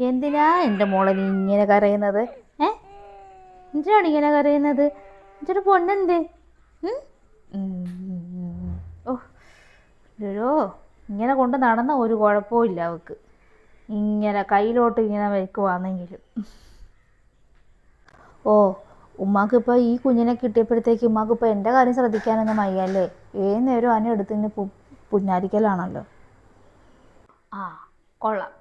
എന്തിനാ എന്റെ മോളെ നീ ഇങ്ങനെ കരയുന്നത്? ഏ? എന്തിനാണ് ഇങ്ങനെ കരയുന്നത്? എന്നിട്ട് പൊണ്ണെന്ത്. ഓ ഇയ്യോ ഇങ്ങനെ കൊണ്ട് നടന്ന ഒരു കുഴപ്പവും ഇല്ല അവൾക്ക് ഇങ്ങനെ കയ്യിലോട്ട് ഇങ്ങനെ വെക്കുവാണെങ്കിലും ഓ ഉമ്മാക്ക് ഇപ്പോൾ ഈ കുഞ്ഞിനെ കിട്ടിയപ്പോഴത്തേക്ക് ഉമ്മാക്ക് ഇപ്പോൾ എന്റെ കാര്യം ശ്രദ്ധിക്കാനൊന്നും വയ്യല്ലേ ഏത് നേരം അനെടുത്തിന് എടുത്തിന് പുഞ്ഞാരിക്കലാണല്ലോ. ആ കൊള്ളാം.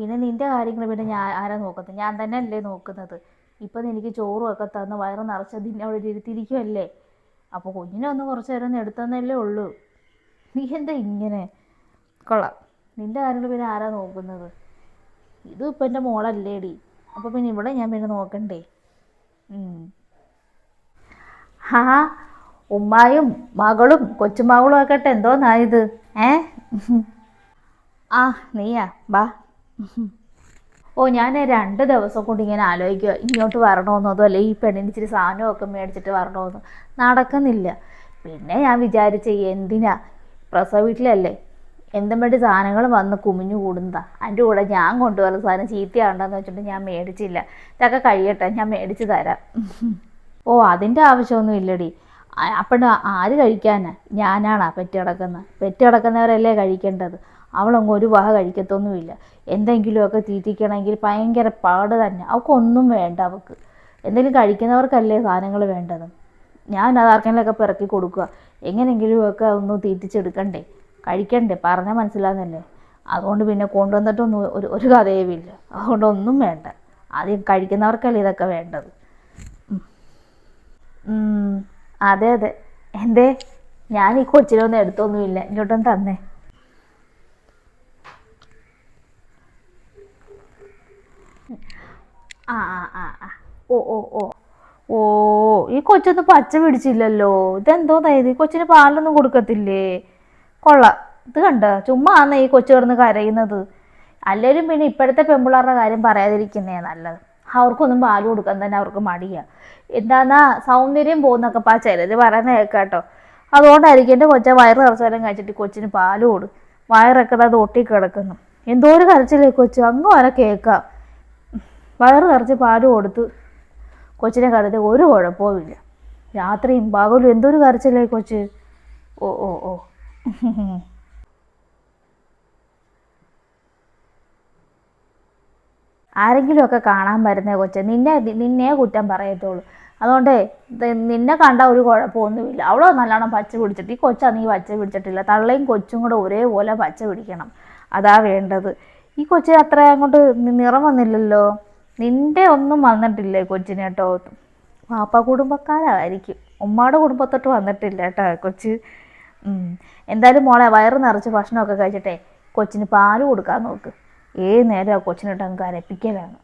പിന്നെ നിന്റെ കാര്യങ്ങൾ പിന്നെ ഞാൻ ആരാ നോക്കുന്നത്? ഞാൻ തന്നെ അല്ലേ നോക്കുന്നത്. ഇപ്പം എനിക്ക് ചോറും ഒക്കെ തന്ന് വയറ് നിറച്ച് നിന്നെ അവിടെ ഇരുത്തിയിരിക്കുമല്ലേ അപ്പോൾ കുഞ്ഞിനെ ഒന്ന് കുറച്ച് നേരം എടുത്തെന്നല്ലേ ഉള്ളൂ. നീ എന്താ ഇങ്ങനെ? കൊള്ളാം. നിന്റെ കാര്യങ്ങൾ പിന്നെ ആരാ നോക്കുന്നത്? ഇതും ഇപ്പം എന്റെ മോളല്ലേടി. അപ്പോൾ പിന്നെ ഇവിടെ ഞാൻ പിന്നെ നോക്കണ്ടേ? ആ ഉമ്മായും മകളും കൊച്ചുമകളും ഒക്കെ എന്തോന്നായത് ഏ? ആ നീയാ. ബാ. ഓ ഞാൻ രണ്ട് ദിവസം കൊണ്ട് ഇങ്ങനെ ആലോചിക്കുക ഇങ്ങോട്ട് വരണമെന്നോ അതോ അല്ലെ ഈ പെണ്ണിന് ഇച്ചിരി സാധനമൊക്കെ മേടിച്ചിട്ട് വരണമെന്നോ. നടക്കുന്നില്ല. പിന്നെ ഞാൻ വിചാരിച്ച എന്തിനാ? പ്രസവ വീട്ടിലല്ലേ? എന്തും വേണ്ടി സാധനങ്ങൾ വന്ന് കുമിഞ്ഞു കൂടുന്നതാ. അതിന്റെ കൂടെ ഞാൻ കൊണ്ടുവരുന്ന സാധനം ചീത്തയാണ്ടെന്ന് വെച്ചിട്ട് ഞാൻ മേടിച്ചില്ല. ഇതൊക്കെ കഴിയട്ടെ ഞാൻ മേടിച്ച് തരാം. ഓ അതിന്റെ ആവശ്യമൊന്നും ഇല്ലടി. അപ്പം ആര് കഴിക്കാനാ? ഞാനാണാ പെറ്റ് കിടക്കുന്നത് പെറ്റ് കിടക്കുന്നവരല്ലേ കഴിക്കേണ്ടത്? അവളങ്ങ് ഒരു വക കഴിക്കത്തൊന്നുമില്ല. എന്തെങ്കിലുമൊക്കെ തീറ്റിക്കണമെങ്കിൽ ഭയങ്കര പാട് തന്നെ. അവൾക്കൊന്നും വേണ്ട അവൾക്ക് എന്തെങ്കിലും കഴിക്കുന്നവർക്കല്ലേ സാധനങ്ങൾ വേണ്ടത്? ഞാൻ അത് ആർക്കെങ്കിലുമൊക്കെ പിറക്കി കൊടുക്കുക. എങ്ങനെയെങ്കിലുമൊക്കെ ഒന്ന് തീറ്റിച്ചെടുക്കണ്ടേ? കഴിക്കണ്ടേ? പറഞ്ഞാൽ മനസ്സിലാകുന്നല്ലേ? അതുകൊണ്ട് പിന്നെ കൊണ്ടുവന്നിട്ടൊന്നും ഒരു ഒരു കഥയുമില്ല. അതുകൊണ്ട് ഒന്നും വേണ്ട. ആദ്യം കഴിക്കുന്നവർക്കല്ലേ ഇതൊക്കെ വേണ്ടത്? അതെ അതെ. എന്തേ? ഞാൻ ഈ കൊച്ചിനൊന്നും എടുത്തൊന്നുമില്ല. ഇങ്ങോട്ടൊന്നും തന്നേ. ആ ആ ആ ഓ ഓ ഓ. ഓ ഈ കൊച്ചൊന്നും പച്ച പിടിച്ചില്ലല്ലോ. ഇതെന്തോ ഈ കൊച്ചിന് പാലൊന്നും കൊടുക്കത്തില്ലേ? കൊള്ള. ഇത് കണ്ട? ചുമ്മാ ആന്ന് ഈ കൊച്ചു കിടന്ന് കരയുന്നത്. അല്ലേലും പിന്നെ ഇപ്പോഴത്തെ പെമ്പിള്ളാരുടെ കാര്യം പറയാതിരിക്കുന്നേ നല്ലത്. അവർക്കൊന്നും പാൽ കൊടുക്കാൻ തന്നെ അവർക്ക് മടിയാ. എന്താന്നാ സൗന്ദര്യം പോകുന്നൊക്കെ പാ ചിലര് പറയുന്ന കേൾക്കാട്ടോ. അതുകൊണ്ടായിരിക്കും എന്റെ കൊച്ച വയറ് നിറച്ചാലും കഴിച്ചിട്ട് കൊച്ചിന് പാൽ കൊടു. വയറൊക്കെ അത് ഒട്ടി കിടക്കുന്നു എന്തോ ഒരു കരച്ചിലേ കൊച്ചു. അങ്ങ് വരെ കേൾക്കാം. വയറ് നിറച്ച് പാൽ കൊടുത്ത് കൊച്ചിനെ കരുതി ഒരു കുഴപ്പവുമില്ല രാത്രിയും പകലും എന്തൊരു കരച്ചിലേ കൊച്ച്. ഓ ഓ ഓ. ആരെങ്കിലുമൊക്കെ കാണാൻ വരുന്നേ കൊച്ച് നിന്നെ നിന്നെ കുറ്റം പറയത്തുള്ളൂ. അതുകൊണ്ട് നിന്നെ കണ്ട ഒരു കുഴപ്പമൊന്നുമില്ല. അവളോ നല്ലോണം പച്ച പിടിച്ചിട്ട് ഈ കൊച്ചാ നീ പച്ച പിടിച്ചിട്ടില്ല. തള്ളയും കൊച്ചും കൂടെ ഒരേപോലെ പച്ച പിടിക്കണം. അതാ വേണ്ടത്. ഈ കൊച്ചിന് അത്ര അങ്ങോട്ട് നിറം വന്നില്ലല്ലോ. നിന്റെ ഒന്നും വന്നിട്ടില്ലേ കൊച്ചിന് കേട്ടോ. പാപ്പ കുടുംബക്കാരായിരിക്കും. ഉമ്മയുടെ കുടുംബത്തോട്ട് വന്നിട്ടില്ല കേട്ടോ കൊച്ച്. എന്തായാലും മോളെ വയറ് നിറച്ച് ഭക്ഷണമൊക്കെ കഴിച്ചിട്ടേ കൊച്ചിന് പാൽ കൊടുക്കാൻ നോക്ക്. ഏ നേരം ആ കൊച്ചിനോട്ട് അങ്ങ് കരപ്പിക്കലാണ്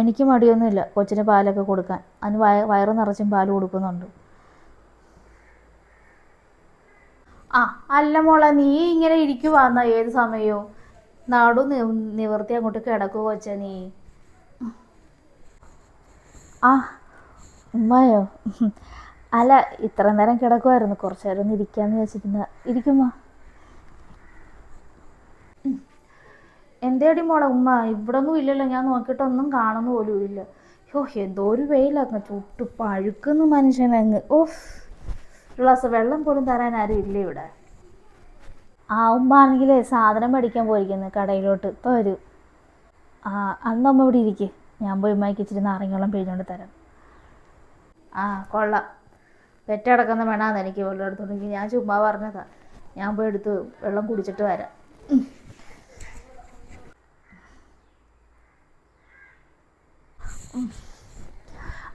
എനിക്ക് മടിയൊന്നുമില്ല കൊച്ചിന് പാലൊക്കെ കൊടുക്കാൻ. അതിന് വയ വയറ് നിറച്ചും പാൽ കൊടുക്കുന്നുണ്ട്. ആ അല്ല മോളെ നീ ഇങ്ങനെ ഇരിക്കുവാന്ന ഏത് സമയവും? നടു നിവർത്തി അങ്ങോട്ട് കിടക്കുക വെച്ചാ നീ? ആ ഉമ്മയോ? അല്ല ഇത്ര നേരം കിടക്കുമായിരുന്നു കുറച്ച് നേരം ഒന്ന് ഇരിക്കാന്ന് വെച്ചിരുന്ന ഇരിക്കുമ്മ എന്തേടി മോളെ ഉമ്മ? ഇവിടെ ഒന്നും ഇല്ലല്ലോ. ഞാൻ നോക്കിയിട്ടൊന്നും കാണുന്നു പോലും ഇല്ല. യോ എന്തോ ഒരു വെയിലാക്കുന്ന ചുട്ടു പഴുക്കുന്നു മനുഷ്യനങ്ങ്. ഓഫ് ഒരു ഗ്ലാസ് വെള്ളം പോലും തരാൻ ആരും ഇല്ല ഇവിടെ. ആ ഉമ്മ ആണെങ്കിൽ സാധനം മേടിക്കാൻ പോയിരിക്കുന്നു കടയിലോട്ട്. ഇപ്പോൾ വരും. ആ അന്ന് അമ്മ ഇവിടെ ഇരിക്ക്. ഞാൻ പോയി ഉമ്മയ്ക്ക് ഇച്ചിരി നാരങ്ങ പിഴിഞ്ഞോണ്ട് തരാം. ആ കൊള്ളാം. വെറ്റടക്കുന്ന വേണമെന്ന് എനിക്ക് വെള്ളം എടുത്തോണ്ടെങ്കിൽ ഞാൻ ചുമ്മാ പറഞ്ഞതാ. ഞാൻ പോയി എടുത്ത് വെള്ളം കുടിച്ചിട്ട് വരാം.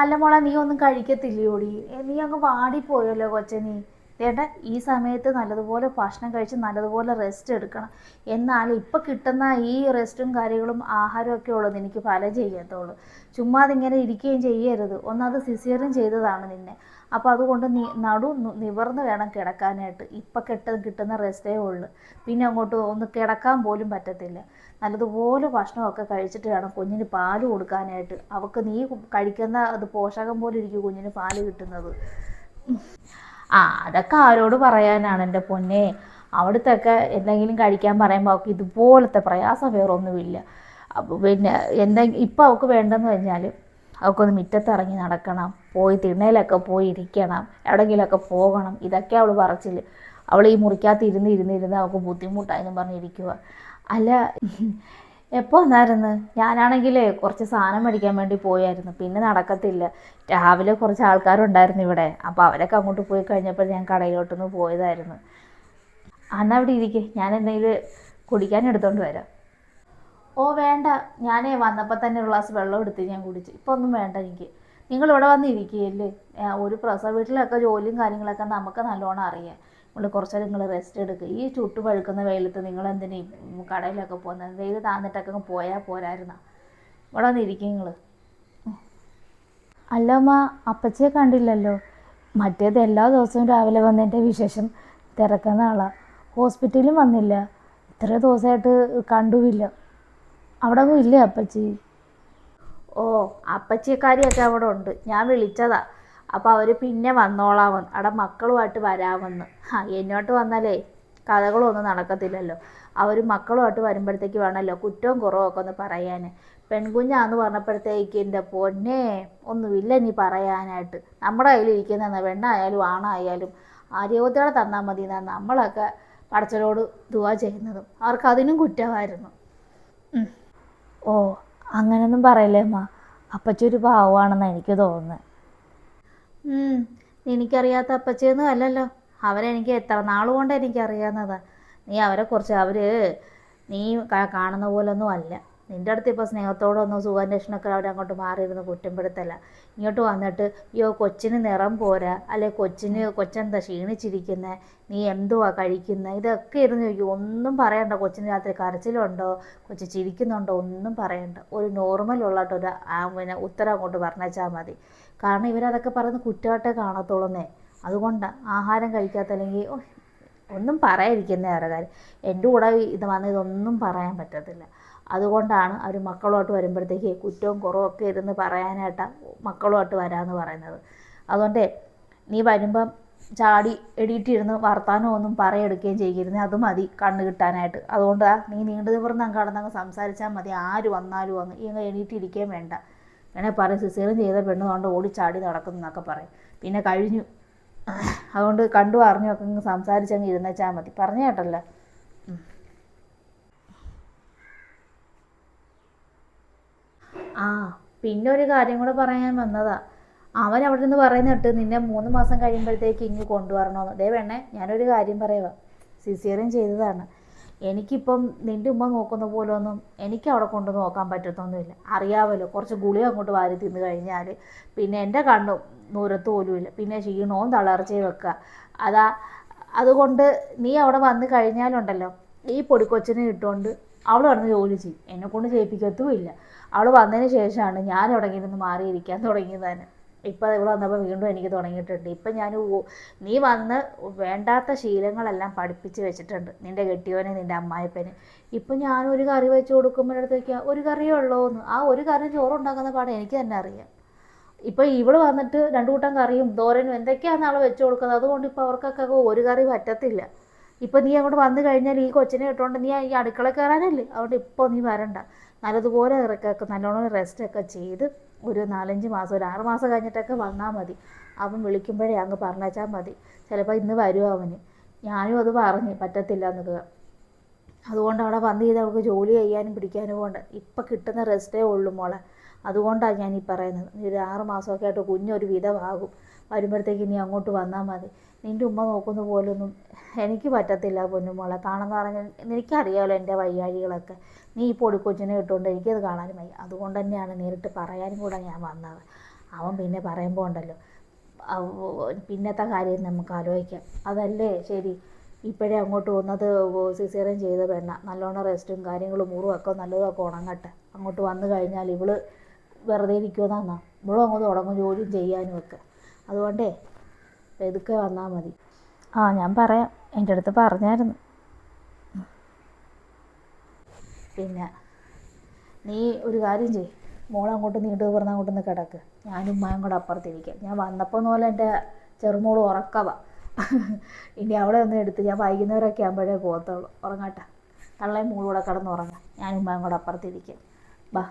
അല്ല മോളെ നീ ഒന്നും കഴിക്കത്തില്ലയോടി നീ അങ്ങ് വാടിപ്പോയല്ലോ കൊച്ചെ നീ. ചേട്ടാ ഈ സമയത്ത് നല്ലതുപോലെ ഭക്ഷണം കഴിച്ച് നല്ലതുപോലെ റെസ്റ്റ് എടുക്കണം. എന്നാൽ ഇപ്പം കിട്ടുന്ന ഈ റെസ്റ്റും കാര്യങ്ങളും ആഹാരമൊക്കെ ഉള്ളത് എനിക്ക് ഫലം ചെയ്യത്തുള്ളൂ ചുമ്മാ അതിങ്ങനെ ഇരിക്കുകയും ചെയ്യരുത്. ഒന്നത് സിസിയറും ചെയ്തതാണ് നിന്നെ. അപ്പോൾ അതുകൊണ്ട് നീ നടു നിവർന്ന് വേണം കിടക്കാനായിട്ട്. ഇപ്പം കെട്ട കിട്ടുന്ന റെസ്റ്റേ ഉള്ളൂ. പിന്നെ അങ്ങോട്ട് ഒന്ന് കിടക്കാൻ പോലും പറ്റത്തില്ല. നല്ലതുപോലെ ഭക്ഷണമൊക്കെ കഴിച്ചിട്ട് വേണം കുഞ്ഞിന് പാൽ കൊടുക്കാനായിട്ട്. അവൾക്ക് നീ കഴിക്കുന്ന അത് പോഷകം പോലെ ഇരിക്കും കുഞ്ഞിന് പാൽ കിട്ടുന്നത്. ആ അതൊക്കെ ആരോട് പറയാനാണ് എന്റെ പൊന്നെ? അവിടുത്തൊക്കെ എന്തെങ്കിലും കഴിക്കാൻ പറയുമ്പോൾ അവൾക്ക് ഇതുപോലത്തെ പ്രയാസം വേറൊന്നുമില്ല. അപ്പോൾ പിന്നെ എന്തെങ്കിലും ഇപ്പം അവൾക്ക് വേണ്ടെന്ന് പറഞ്ഞാൽ അവൾക്കൊന്ന് മുറ്റത്തിറങ്ങി നടക്കണം പോയി തിണ്ണയിലൊക്കെ പോയി ഇരിക്കണം എവിടെയെങ്കിലുമൊക്കെ പോകണം ഇതൊക്കെ അവൾ പറച്ചിൽ അവൾ ഈ മുറിക്കകത്ത് ഇരുന്ന് ഇരുന്ന് ഇരുന്ന് അവൾക്ക് ബുദ്ധിമുട്ടായെന്ന് പറഞ്ഞിരിക്കുക അല്ല എപ്പോൾ വന്നായിരുന്നു ഞാനാണെങ്കിൽ കുറച്ച് സാധനം മേടിക്കാൻ വേണ്ടി പോയായിരുന്നു പിന്നെ നടക്കത്തില്ല. രാവിലെ കുറച്ച് ആൾക്കാരുണ്ടായിരുന്നു ഇവിടെ. അപ്പോൾ അവരൊക്കെ അങ്ങോട്ട് പോയി കഴിഞ്ഞപ്പോൾ ഞാൻ കടയിലോട്ടൊന്ന് പോയതായിരുന്നു. അന്ന് അവിടെ ഇരിക്കെ. ഞാൻ എന്തെങ്കിലും കുടിക്കാൻ എടുത്തോണ്ട് വരാം. ഓ വേണ്ട. ഞാനേ വന്നപ്പോൾ തന്നെ ഒരു ഗ്ലാസ് വെള്ളം എടുത്ത് ഞാൻ കുടിച്ചു. ഇപ്പോൾ ഒന്നും വേണ്ട എനിക്ക്. നിങ്ങൾ ഇവിടെ വന്ന് ഇരിക്കുകയല്ലേ ഒരു പ്രസവ വീട്ടിലൊക്കെ ജോലിയും കാര്യങ്ങളൊക്കെ നമുക്ക് നല്ലോണം അറിയാം. നിങ്ങൾ കുറച്ച് നിങ്ങൾ റെസ്റ്റ് എടുക്കുക ഈ ചുട്ടു പഴുക്കുന്ന വെയിലത്ത് നിങ്ങൾ എന്തിനേയും കടയിലൊക്കെ പോകുന്നത് വെയിൽ താന്നിട്ടൊക്കെ പോയാൽ പോരായിരുന്ന? ഇവിടെ വന്നിരിക്കും നിങ്ങൾ അല്ല അമ്മ അപ്പച്ചിയെ കണ്ടില്ലല്ലോ? മറ്റേത് എല്ലാ ദിവസവും രാവിലെ വന്നതിന്റെ വിശേഷം തിരക്കുന്ന ആളാണ് ഹോസ്പിറ്റലിലും വന്നില്ല. ഇത്ര ദിവസമായിട്ട് കണ്ടുമില്ല അവിടെ ഒന്നും ഇല്ലേ അപ്പച്ചി? ഓ അപ്പച്ചിക്കാരിയൊക്കെ അവിടെ ഉണ്ട്. ഞാൻ വിളിച്ചതാ. അപ്പോൾ അവർ പിന്നെ വന്നോളാമെന്ന് അവിടെ മക്കളുമായിട്ട് വരാമെന്ന് ആ എന്നോട്ട് വന്നാലേ കഥകളൊന്നും നടക്കത്തില്ലല്ലോ. അവർ മക്കളുമായിട്ട് വരുമ്പോഴത്തേക്ക് വേണമല്ലോ കുറ്റവും കുറവും ഒക്കെ ഒന്ന് പറയാൻ പെൺകുഞ്ഞാന്ന് പറഞ്ഞപ്പോഴത്തേക്ക് എന്റെ പൊന്നെ ഒന്നുമില്ല നീ പറയാനായിട്ട്. നമ്മുടെ കയ്യിലിരിക്കുന്ന പെണ്ണായാലും ആണായാലും ആരോഗ്യത്തോടെ തന്നാൽ മതി എന്നാണ് നമ്മളൊക്കെ പടച്ചലോട് ദുവാ ചെയ്യുന്നതും. അവർക്ക് അതിനും കുറ്റമായിരുന്നു. ഓ അങ്ങനെയൊന്നും പറയല്ലേ അമ്മ അപ്പച്ചൊരു പാവമാണെന്ന് എനിക്ക് തോന്നുന്നത് എനിക്കറിയാത്ത അപ്പച്ചിയൊന്നും അല്ലല്ലോ. അവരെനിക്ക് എത്ര നാൾ കൊണ്ട് എനിക്കറിയാവുന്നതാ? നീ അവരെ കുറിച്ച് അവർ നീ കാണുന്ന പോലൊന്നും അല്ല. നിന്റെ അടുത്ത് ഇപ്പോൾ സ്നേഹത്തോടൊന്നും സുഖാന്വേഷണമൊക്കെ അവിടെ അങ്ങോട്ട് മാറിയിരുന്ന് കുറ്റപ്പെടുത്തല്ല. ഇങ്ങോട്ട് വന്നിട്ട് അയ്യോ കൊച്ചിന് നിറം പോരാ. അല്ലെ കൊച്ചിന് കൊച്ചെന്താ ക്ഷീണിച്ചിരിക്കുന്നത് നീ എന്തുവാ കഴിക്കുന്നത് ഇതൊക്കെ ഇരുന്ന് ചോദിക്കും. ഒന്നും പറയണ്ട. കൊച്ചിന് രാത്രി കരച്ചിലുണ്ടോ? കൊച്ചി ചിരിക്കുന്നുണ്ടോ? ഒന്നും പറയണ്ട. ഒരു നോർമൽ ഉള്ളായിട്ടൊരു ആ പിന്നെ ഉത്തരം അങ്ങോട്ട് പറഞ്ഞേച്ചാൽ മതി. കാരണം ഇവരതൊക്കെ പറയുന്ന കുറ്റമായിട്ടേ കാണത്തുള്ളന്നേ. അതുകൊണ്ട് ആഹാരം കഴിക്കാത്തല്ലെങ്കിൽ ഒന്നും പറയാതിരിക്കുന്ന വേറെ കാര്യം. എന്റെ കൂടെ ഇത് വന്ന് ഇതൊന്നും പറയാൻ പറ്റത്തില്ല. അതുകൊണ്ടാണ് അവർ മക്കളുമായിട്ട് വരുമ്പോഴത്തേക്ക് കുറ്റവും കുറവും ഒക്കെ ഇരുന്ന് പറയാനായിട്ട് മക്കളുമായിട്ട് വരാമെന്ന് പറയുന്നത്. അതുകൊണ്ട് നീ വരുമ്പം ചാടി എടിയിട്ടിരുന്ന് വർത്താനം ഒന്നും പറയെടുക്കുകയും ചെയ്യരുത്. അത് മതി കണ്ണ് കിട്ടാനായിട്ട്. അതുകൊണ്ട് നീ നീണ്ടു നിവർന്ന് അങ്ങ് കടന്നങ്ങ് സംസാരിച്ചാൽ മതി. ആര് വന്നാലും അങ്ങ് ഈ അങ്ങ് എണീറ്റിരിക്കുകയും വേണ്ട. വേണേ പറയും സിസേറിയൻ ചെയ്ത പെണ്ണ് കൊണ്ട് ഓടിച്ചാടി നടക്കുന്നു എന്നൊക്കെ പറയും. പിന്നെ കഴിഞ്ഞു. അതുകൊണ്ട് കണ്ടു അറിഞ്ഞു ഒക്കെ അങ്ങ് സംസാരിച്ചങ്ങ് ഇരുന്നേച്ചാൽ മതി. പറഞ്ഞു കേട്ടല്ലോ. ആ പിന്നെ ഒരു കാര്യം കൂടെ പറയാൻ വന്നതാ. അവൻ അവിടെ നിന്ന് പറയുന്ന കേട്ട് നിന്നെ മൂന്ന് മാസം കഴിയുമ്പോഴത്തേക്ക് ഇങ്ങ് കൊണ്ടുവരണമെന്ന് ദേ വേണേ ഞാനൊരു കാര്യം പറയുക സിസേറിയൻ ചെയ്തതാണ്. എനിക്കിപ്പം നിന്റെ ഉമ്മ നോക്കുന്ന പോലെ ഒന്നും എനിക്ക് അവിടെ കൊണ്ട് നോക്കാൻ പറ്റത്തൊന്നുമില്ല. അറിയാമല്ലോ കുറച്ച് ഗുളി അങ്ങോട്ട് വാരി തിന്ന് കഴിഞ്ഞാൽ പിന്നെ എന്റെ കണ്ണും ദൂരത്ത് പോലുമില്ല പിന്നെ ക്ഷീണവും തളർച്ചയും വെക്കുക അതാ അതുകൊണ്ട് നീ അവിടെ വന്ന് കഴിഞ്ഞാലുണ്ടല്ലോ ഈ പൊടിക്കൊച്ചിനെ ഇട്ടുകൊണ്ട് അവൾ കിടന്ന് ജോലി ചെയ്യും. എന്നെ കൊണ്ട് ചെയ്യിപ്പിക്കത്തുമില്ല. അവൾ വന്നതിന് ശേഷമാണ് ഞാൻ എവിടെയെങ്കിലും മാറിയിരിക്കാൻ തുടങ്ങിയത് തന്നെ ഇപ്പം ഇവിടെ വന്നപ്പോൾ വീണ്ടും എനിക്ക് തുടങ്ങിയിട്ടുണ്ട്. ഇപ്പം ഞാൻ നീ വന്ന് വേണ്ടാത്ത ശീലങ്ങളെല്ലാം പഠിപ്പിച്ച് വെച്ചിട്ടുണ്ട്. നിന്റെ കെട്ടിയോനെ നിന്റെ അമ്മായിപ്പനെ. ഇപ്പം ഞാൻ ഒരു കറി വെച്ച് കൊടുക്കുമ്പോഴത്തേക്ക് ഒരു കറിയേ ഉള്ളൂ എന്ന് ആ ഒരു കറി ചോറുണ്ടാക്കുന്ന പാടം എനിക്ക് തന്നെ അറിയാം. ഇപ്പം ഇവൾ വന്നിട്ട് രണ്ടു കൂട്ടം കറിയും തോരനും എന്തൊക്കെയാണ് ആൾ വെച്ച് കൊടുക്കുന്നത്. അതുകൊണ്ട് ഇപ്പോൾ അവർക്കൊക്കെ ഒരു കറി പറ്റത്തില്ല. ഇപ്പം നീ അങ്ങോട്ട് വന്നു കഴിഞ്ഞാൽ ഈ കൊച്ചിനെ ഇട്ടുകൊണ്ട് നീ ഈ അടുക്കള കയറാനല്ലേ അതുകൊണ്ട് ഇപ്പോൾ നീ വരണ്ട. നല്ലതുപോലെ ഇറക്കൊക്കെ നല്ലോണം റെസ്റ്റൊക്കെ ചെയ്ത് ഒരു നാലഞ്ച് മാസം ഒരു ആറ് മാസം കഴിഞ്ഞിട്ടൊക്കെ വന്നാൽ മതി. അവൻ വിളിക്കുമ്പോഴേ അങ്ങ് പറഞ്ഞേച്ചാൽ മതി. ചിലപ്പോൾ ഇന്ന് വരും അവന്. ഞാനും അത് പറഞ്ഞു പറ്റത്തില്ല എന്നൊക്കെ അതുകൊണ്ട് അവിടെ വന്ന് ചെയ്ത് അവൾക്ക് ജോലി ചെയ്യാനും പിടിക്കാനും കൊണ്ട് ഇപ്പം കിട്ടുന്ന റെസ്റ്റേ ഉള്ളൂ മോളെ. അതുകൊണ്ടാണ് ഞാൻ ഈ പറയുന്നത്. ഒരു ആറ് മാസമൊക്കെ ആയിട്ട് കുഞ്ഞൊരു വിധമാകും വരുമ്പോഴത്തേക്ക് നീ അങ്ങോട്ട് വന്നാൽ മതി. നിന്റെ ഉമ്മ നോക്കുന്ന പോലൊന്നും എനിക്ക് പറ്റത്തില്ല പൊന്നുമോളെ. കാണുന്ന പറഞ്ഞാൽ എനിക്കറിയാമല്ലോ എന്റെ വയ്യാഴികളൊക്കെ. നീ ഈ പൊടിക്കൊച്ചിനെ ഇട്ടുകൊണ്ട് എനിക്കത് കാണാനും വയ്യ. അതുകൊണ്ട് തന്നെയാണ് നേരിട്ട് പറയാനും കൂടെ ഞാൻ വന്നത്. അവൻ പിന്നെ പറയുമ്പോൾ ഉണ്ടല്ലോ പിന്നത്തെ കാര്യം നമുക്ക് ആലോചിക്കാം. അതല്ലേ ശരി. ഇപ്പോഴേ അങ്ങോട്ട് വന്നത് സിസേറിയൻ ചെയ്ത പെണ്ണ. നല്ലോണം റെസ്റ്റും കാര്യങ്ങളും മുറിവൊക്കെ നല്ലതൊക്കെ ഉണങ്ങട്ടെ. അങ്ങോട്ട് വന്നു കഴിഞ്ഞാൽ ഇവൾ വെറുതെ ഇരിക്കുമെന്നാ ഇവളും അങ്ങോട്ട് തുടങ്ങും ജോലിയും ചെയ്യാനും ഒക്കെ. അതുകൊണ്ടേ പെതുക്കെ വന്നാൽ മതി. ആ ഞാൻ പറയാം. എന്റെ അടുത്ത് പറഞ്ഞായിരുന്നു. പിന്നെ നീ ഒരു കാര്യം ചെയ് മോളെ അങ്ങോട്ട് നീണ്ടു പറഞ്ഞ അങ്ങോട്ട് നിന്ന് കിടക്ക്. ഞാനും ഉമ്മയും കൂടെ അപ്പുറത്തിരിക്കാം. ഞാൻ വന്നപ്പോൾ പോലെ എന്റെ ചെറുമോൾ ഉറക്കവ ഇനി അവിടെ ഒന്ന് എടുത്ത് ഞാൻ വൈകുന്നേരമൊക്കെ ആകുമ്പോഴേ പോകത്തുള്ളൂ. ഉറങ്ങട്ടെ. തള്ളയും മൂളൂടെ കിടന്ന് ഉറങ്ങാം. ഞാനും ഉമ്മയും കൂടെ അപ്പുറത്തിരിക്കാം. ബാ.